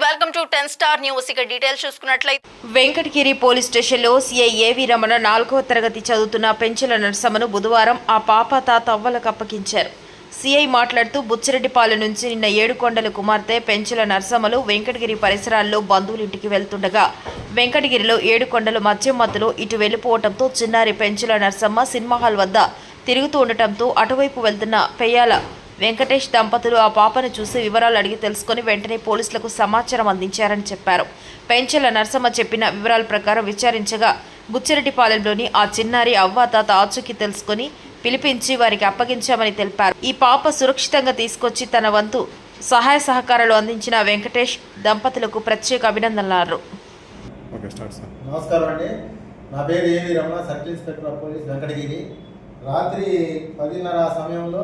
Welcome to ten star news ఇక details చూసుకున్నట్లయితే Venkatagiri police స్టేషన్లో సీఐ ఏవి రమణ నాలుగవ తరగతి చదువుతున్న పెంచుల నరసమ్మను బుధవారం ఆ పాప తాత అవ్వలకు అప్పగించారు. సీఐ మాట్లాడుతూ బుచ్చిరెడ్డిపాలెం నుంచి నిన్న ఏడుకొండల కుమార్తె పెంచుల నరసమ్మలు వెంకటగిరి పరిసరాల్లో బంధువులింటికి వెళ్తుండగా వెంకటగిరిలో ఏడుకొండలు మద్యం మధ్యలో ఇటు వెళ్ళిపోవడంతో చిన్నారి పెంచుల నరసమ్మ సినిమా హాల్ వద్ద తిరుగుతూ ఉండటంతో అటువైపు వెళ్తున్న పెయ్యాల వెంకటేష్ దంపతులు ఆ పాపను చూసి వివరాలు అడిగి తెలుసుకుని వెంటనే పోలీసులకు సమాచారం అందించారని చెప్పారు. పెంచెల నరసమ్మ చెప్పిన వివరాల ప్రకారం విచారించగా బుచ్చిరెడ్డిపాలెంలోని ఆ చిన్నారి అవ్వ తాత ఆచూకీ తెలుసుకుని పిలిపించి వారికి అప్పగించామని తెలిపారు. ఈ పాప సురక్షితంగా తీసుకొచ్చి తన వంతు సహాయ సహకారాలు అందించిన వెంకటేష్ దంపతులకు ప్రత్యేక అభినందనలు. Okay start sir. నమస్కారం అండి. నా పేరు AV Ramana circle inspector of police Venkatagiri. రాత్రి పదిన్నర సమయంలో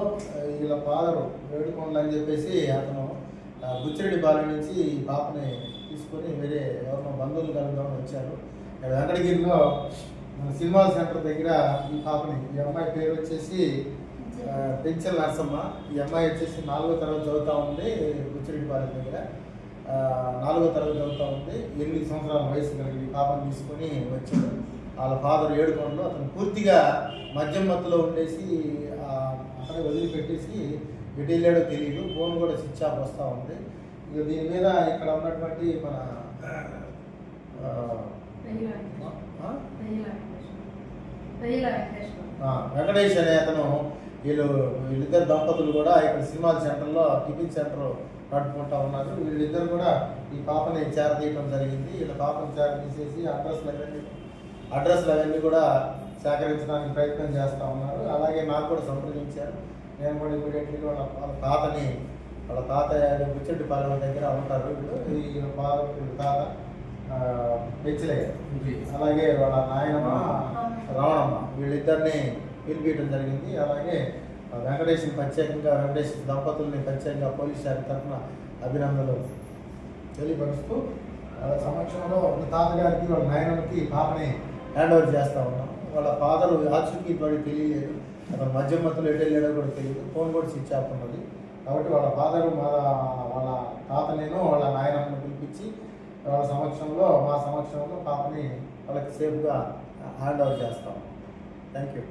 వీళ్ళ ఫాదరు వేడుకోండి అని చెప్పేసి అతను బుచ్చిరెడ్డి బాల నుంచి ఈ పాపని తీసుకొని వేరే ఎవరినో బంధువులు కలుద్దామని వచ్చారు. వెంకటగిరిలో మన సినిమా సెంటర్ దగ్గర ఈ పాపని ఈ అమ్మాయి పేరు వచ్చేసి ఆ, పెంచల్ నరసమ్మ. ఈ అమ్మాయి వచ్చేసి నాలుగో తరగతి చదువుతూ ఉంది బుచ్చిరెడ్డిపాలెం దగ్గర. నాలుగో తరగతి చదువుతూ ఉంది. ఎనిమిది సంవత్సరాల వయసు కలిగి ఈ పాపను తీసుకొని వచ్చాడు వాళ్ళ ఫాదర్ ఏడుకోండు అతను పూర్తిగా మద్యం మత్తులో ఉండేసి ఆ, వదిలిపెట్టేసి ఎటు వెళ్ళాడో తెలియదు ఫోన్ కూడా స్విచ్ ఆఫ్ వస్తూ ఉంది. ఇక దీని మీద ఇక్కడ ఉన్నటువంటి మన వెంకటేష్ అనే అతను వీళ్ళు వీళ్ళిద్దరు దంపతులు కూడా ఇక్కడ సినిమా సెంటర్లో టిఫిన్ సెంటర్ నడుపుకుంటా ఉన్నారు. వీళ్ళిద్దరు కూడా ఈ పాపని చేరదీయటం జరిగింది. వీళ్ళ పాపని చేరదీసేసి అడ్రస్లు అవన్నీ అడ్రస్లు అవన్నీ కూడా సేకరించడానికి ప్రయత్నం చేస్తూ ఉన్నారు. అలాగే నాకు కూడా సంప్రదించారు. నేను కూడా ఇమీడియట్లీ వాళ్ళ వాళ్ళ తాతని వాళ్ళ తాత బుచ్చెడ్డి పాలెం దగ్గర ఉంటారు. వీళ్ళు పాత వీళ్ళ తాత ఆ, పెంచలయ్య అలాగే వాళ్ళ నాయనమ్మ రావణమ్మ వీళ్ళిద్దరిని పిలిపించడం జరిగింది. అలాగే వెంకటేశ్వరి ప్రత్యేకంగా వెంకటేశ్వర దంపతుల్ని ప్రత్యేకంగా పోలీస్ శాఖ తరఫున అభినందనలు తెలియపరుస్తూ వాళ్ళ సమక్షంలో వాళ్ళ తాతగారికి వాళ్ళ నాయనమ్మకి పాపని హ్యాండ్ ఓవర్ చేస్తా ఉన్నాం. వాళ్ళ ఫాదర్ ఆచూకీ పడి తెలియలేదు అతను మధ్య మధ్యలో ఎటు వెళ్ళాడో కూడా తెలియదు. ఫోన్ కూడా స్విచ్ ఆఫ్ ఉన్నది. కాబట్టి వాళ్ళ ఫాదర్ మా వాళ్ళ తాత నేను వాళ్ళ నాయనమ్మని పిలిపించి వాళ్ళ సమక్షంలో మా సమక్షంలో పాపని వాళ్ళకి సేఫ్గా హ్యాండ్ ఓవర్ చేస్తాం. Thank you